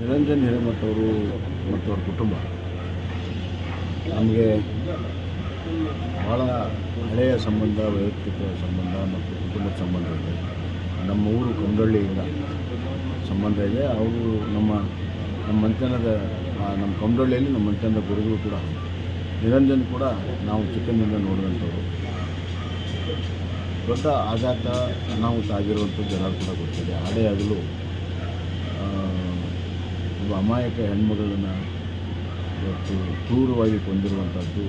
ನಿರಂಜನ್ ಹಿರೇಮಠ ಅವರು ಮತ್ತು ಅವ್ರ ಕುಟುಂಬ. ನಮಗೆ ಭಾಳ ಹಳೆಯ ಸಂಬಂಧ, ವೈಯಕ್ತಿಕ ಸಂಬಂಧ ಮತ್ತು ಕುಟುಂಬದ ಸಂಬಂಧ ಇದೆ. ನಮ್ಮ ಊರು ಕೊಂಡಳ್ಳಿಯಿಂದ ಸಂಬಂಧ ಇದೆ. ಅವರು ನಮ್ಮ ನಮ್ಮ ಮಂಚನದ ನಮ್ಮ ಕಂಡಳ್ಳಿಯಲ್ಲಿ ನಮ್ಮ ಮಂಚನದ ಗುರುಗಳು ಕೂಡ ನಿರಂಜನ್ ಕೂಡ ನಾವು ಚಿಕ್ಕಂದಿಂದ ನೋಡಿದಂಥವ್ರು. ದೊಡ್ಡ ಆಘಾತ ಅನಾಹುತ ಆಗಿರುವಂಥದ್ದು ಎಲ್ಲರೂ ಕೂಡ ಗೊತ್ತಿದೆ ಹಾಡೇ ಆಗಲು ಒಬ್ಬ ಅಮಾಯಕ ಹೆಣ್ಮಗಳನ್ನು ಇವತ್ತು ಕ್ರೂರವಾಗಿ ಕೊಂದಿರುವಂಥದ್ದು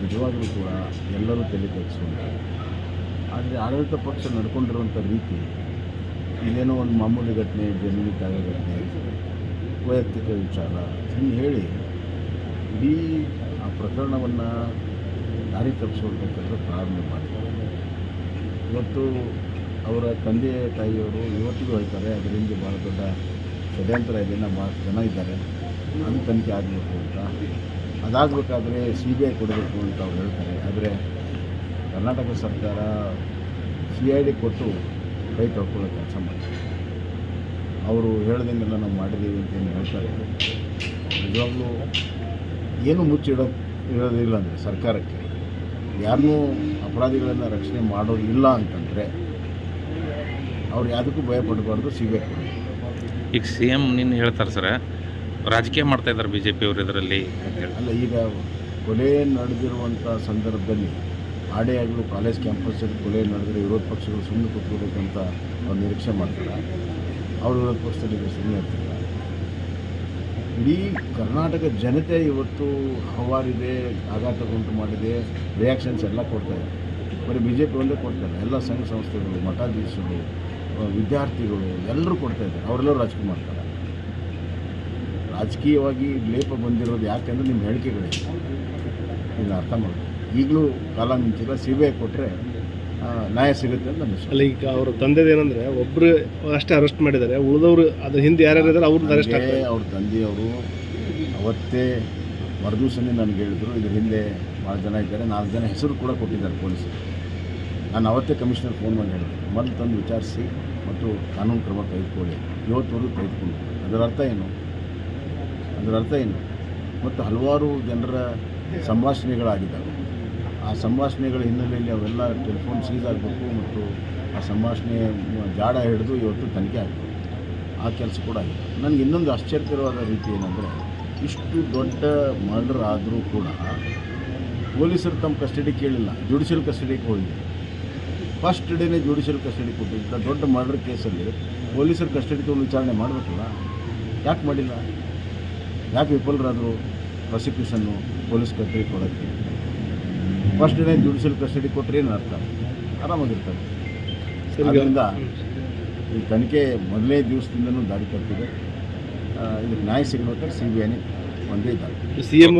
ನಿಜವಾಗಲೂ ಕೂಡ ಎಲ್ಲರೂ ತಲೆ ಕೆಡಿಸುವಂಥದ್ದು ಆದರೆ ಆಡಳಿತ ಪಕ್ಷ ನಡ್ಕೊಂಡಿರುವಂಥ ರೀತಿ ಇದೇನೋ ಒಂದು ಮಾಮೂಲಿ ಘಟನೆ, ಜಮೀನು ಕಾಲ ಘಟನೆ, ವೈಯಕ್ತಿಕ ವಿಚಾರ ಹಿಂಗೆ ಹೇಳಿ ಇಡೀ ಆ ಪ್ರಕರಣವನ್ನು ದಾರಿ ತಪ್ಪಿಸುವಂಥ ಕೆಲಸ ಪ್ರಾರಂಭ ಮಾಡಿದ್ದಾರೆ ಇವತ್ತು ಅವರ ತಂದೆ ತಾಯಿಯವರು ಇವತ್ತಿಗೂ ಹೇಳ್ತಾರೆ, ಅದರಿಂದ ಭಾಳ ದೊಡ್ಡ ಷಡ್ಯಂತ್ರ ಇದೆ ಭಾಳಷ್ಟು ಭಾಳ ಜನ ಇದ್ದಾರೆ. ಅದು ತನಿಖೆ ಆಗಬೇಕು ಅಂತ. ಅದಾಗಬೇಕಾದ್ರೆ ಸಿ ಬಿ ಐ ಕೊಡಬೇಕು ಅಂತ ಅವ್ರು ಹೇಳ್ತಾರೆ. ಆದರೆ ಕರ್ನಾಟಕ ಸರ್ಕಾರ ಸಿ ಐ ಡಿ ಕೊಟ್ಟು ಕೈ ತೊಳ್ಕೊಳ್ಳೋ ಕೆಲಸ ಮಾಡ್ತಾರೆ. ಅವರು ಹೇಳ್ದಂಗೆಲ್ಲ ನಾವು ಮಾಡಿದ್ದೀವಿ ಅಂತ ಏನು ಹೇಳ್ತಾರೆ. ನಿಜವಾಗ್ಲೂ ಏನು ಮುಚ್ಚಿಡೋ ಇರೋದಿಲ್ಲ ಅಂದರೆ ಸರ್ಕಾರಕ್ಕೆ. ಯಾರನ್ನೂ ಅಪರಾಧಿಗಳನ್ನು ರಕ್ಷಣೆ ಮಾಡೋದಿಲ್ಲ ಅಂತಂದರೆ ಅವ್ರು ಯಾವುದಕ್ಕೂ ಭಯಪಡಬಾರ್ದು ಸಿ ಬಿ ಐ ಕೊಡಬೇಕು. ಈಗ ಸಿ ಎಂ ನಿನ್ನ ಹೇಳ್ತಾರೆ ಸರ್, ರಾಜಕೀಯ ಮಾಡ್ತಾ ಇದ್ದಾರೆ ಬಿ ಜೆ ಪಿ ಅವರು ಇದರಲ್ಲಿ ಅಲ್ಲ, ಈಗ ಕೊಲೆ ನಡೆದಿರುವಂಥ ಸಂದರ್ಭದಲ್ಲಿ ಆಡೇ ಆಗಲು ಕಾಲೇಜ್ ಕ್ಯಾಂಪಸ್ಸಲ್ಲಿ ಕೊಲೆ ನಡೆದರೆ ವಿರೋಧ ಪಕ್ಷಗಳು ಸುಮ್ಮನೆ ಕೂತ್ಕೋಬೇಕಂತ ಅವ್ರು ನಿರೀಕ್ಷೆ ಮಾಡ್ತಾರೆ. ಅವ್ರು ವಿರೋಧ ಪಕ್ಷದಲ್ಲಿ ಸುಮ್ಮನೆ ಇರ್ತಾರೆ ಇಡೀ ಕರ್ನಾಟಕ ಜನತೆ ಇವತ್ತು ಹವಾರಿದೆ ಆಘಾತಗುಂಟು ಮಾಡಿದೆ ರಿಯಾಕ್ಷನ್ಸ್ ಎಲ್ಲ ಕೊಡ್ತಾರೆ ಬರೀ ಬಿ ಜೆ ಪಿ ಒಂದೇ ಕೊಡ್ತಾರೆ, ಎಲ್ಲ ಸಂಘ ಸಂಸ್ಥೆಗಳು, ಮಠಾಧೀಶರು ವಿದ್ಯಾರ್ಥಿಗಳು ಎಲ್ಲರೂ ಕೊಡ್ತಾ ಇದ್ದಾರೆ. ಅವರೆಲ್ಲರೂ ರಾಜಕೀಯ ಮಾಡ್ತಾರೆ. ರಾಜಕೀಯವಾಗಿ ಲೇಪ ಬಂದಿರೋದು ಯಾಕೆಂದ್ರೆ ನಿಮ್ಮ ಹೇಳಿಕೆಗಳೇ ಇದನ್ನು ಅರ್ಥ ಮಾಡಿ ಈಗಲೂ ಕಾಲ ನಿಂತಿಲ್ಲ ಸಿ ಬಿ ಐ ಕೊಟ್ಟರೆ ನ್ಯಾಯ ಸಿಗುತ್ತೆ ಅಂತ. ಅಲ್ಲ ಈಗ ಅವ್ರ ತಂದೆದು ಏನಂದ್ರೆ ಒಬ್ರು ಅಷ್ಟೇ ಅರೆಸ್ಟ್ ಮಾಡಿದ್ದಾರೆ. ಉಳಿದವರು ಅದ್ರ ಹಿಂದೆ ಯಾರ್ಯಾರು ಇದ್ದಾರೆ ಅವ್ರದ್ದು ಅರೆಸ್ಟ್ ಅವ್ರ ತಂದೆಯವರು ಅವತ್ತೇ ಮರುದಿವಸನೇ ನನಗೆ ಹೇಳಿದ್ರು. ಇದ್ರ ಹಿಂದೆ ಭಾಳ ಜನ ಇದ್ದಾರೆ. ನಾಲ್ಕು ಜನ ಹೆಸರು ಕೂಡ ಕೊಟ್ಟಿದ್ದಾರೆ ಪೊಲೀಸರು. ನಾನು ಅವತ್ತೇ ಕಮಿಷನರ್ ಫೋನ್ ಮಾಡಿ ಹೇಳಿದೆ. ಮೊದಲು ತಂದು ವಿಚಾರಿಸಿ ಮತ್ತು ಕಾನೂನು ಕ್ರಮ ತೆಗೆದುಕೊಳ್ಳಿ. ಇವತ್ತುವರೆಗೂ ತೆಗೆದುಕೊಂಡು ಅದರ ಅರ್ಥ ಏನು? ಅದರ ಅರ್ಥ ಏನು? ಮತ್ತು ಹಲವಾರು ಜನರ ಸಂಭಾಷಣೆಗಳಾಗಿದ್ದಾವೆ. ಆ ಸಂಭಾಷಣೆಗಳ ಹಿನ್ನೆಲೆಯಲ್ಲಿ ಅವೆಲ್ಲ ಟೆಲಿಫೋನ್ ಸೀಸ್ ಆಗಬೇಕು ಮತ್ತು ಆ ಸಂಭಾಷಣೆ ಜಾಡ ಹಿಡಿದು ಇವತ್ತು ತನಿಖೆ ಆಗಬೇಕು ಆ ಕೆಲಸ ಕೂಡ ಆಗಿದೆ. ನನಗೆ ಇನ್ನೊಂದು ಆಶ್ಚರ್ಯಕರವಾದ ರೀತಿ ಏನಂದರೆ, ಇಷ್ಟು ದೊಡ್ಡ ಮರ್ಡರ್ ಆದರೂ ಕೂಡ ಪೊಲೀಸರು ತಮ್ಮ ಕಸ್ಟಡಿ ಕೇಳಿಲ್ಲ. ಜುಡಿಷಿಯಲ್ ಕಸ್ಟಡಿಗೆ ಹೋಗಿದೆ ಫಸ್ಟ್ ಡೇನೇ ಜುಡಿಷಿಯಲ್ ಕಸ್ಟಡಿ ಕೊಟ್ಟಿದ್ದ ದೊಡ್ಡ ಮರ್ಡರ್ ಕೇಸಲ್ಲಿ ಪೊಲೀಸರ ಕಸ್ಟಡಿ ತೊಗೊಂಡು ವಿಚಾರಣೆ ಮಾಡಬೇಕಲ್ಲ? ಯಾಕೆ ಮಾಡಿಲ್ಲ? ಯಾಕೆ ವಿಫಲರಾದರು ಪ್ರಾಸಿಕ್ಯೂಷನ್ನು ಪೊಲೀಸ್ ಕಸ್ಟಡಿ ಕೊಡೋಕ್ಕೆ? ಫಸ್ಟ್ ಡೇನೇ ಜುಡಿಷಿಯಲ್ ಕಸ್ಟಡಿ ಕೊಟ್ಟರೆ ಏನು ಅರ್ಥ? ಆರಾಮಾಗಿರ್ತಾರೆ. ಇದರಿಂದ ಈ ತನಿಖೆ ಮೊದಲನೇ ದಿವಸದಿಂದನೂ ದಾರಿ ತಪ್ಪಿದೆ. ಆ, ಇದಕ್ಕೆ ನ್ಯಾಯ ಸಿಗಬೇಕಾದ್ರೆ ಸಿ ಬಿ ಐನೇ ಒಂದೇ ದಾರಿ. C M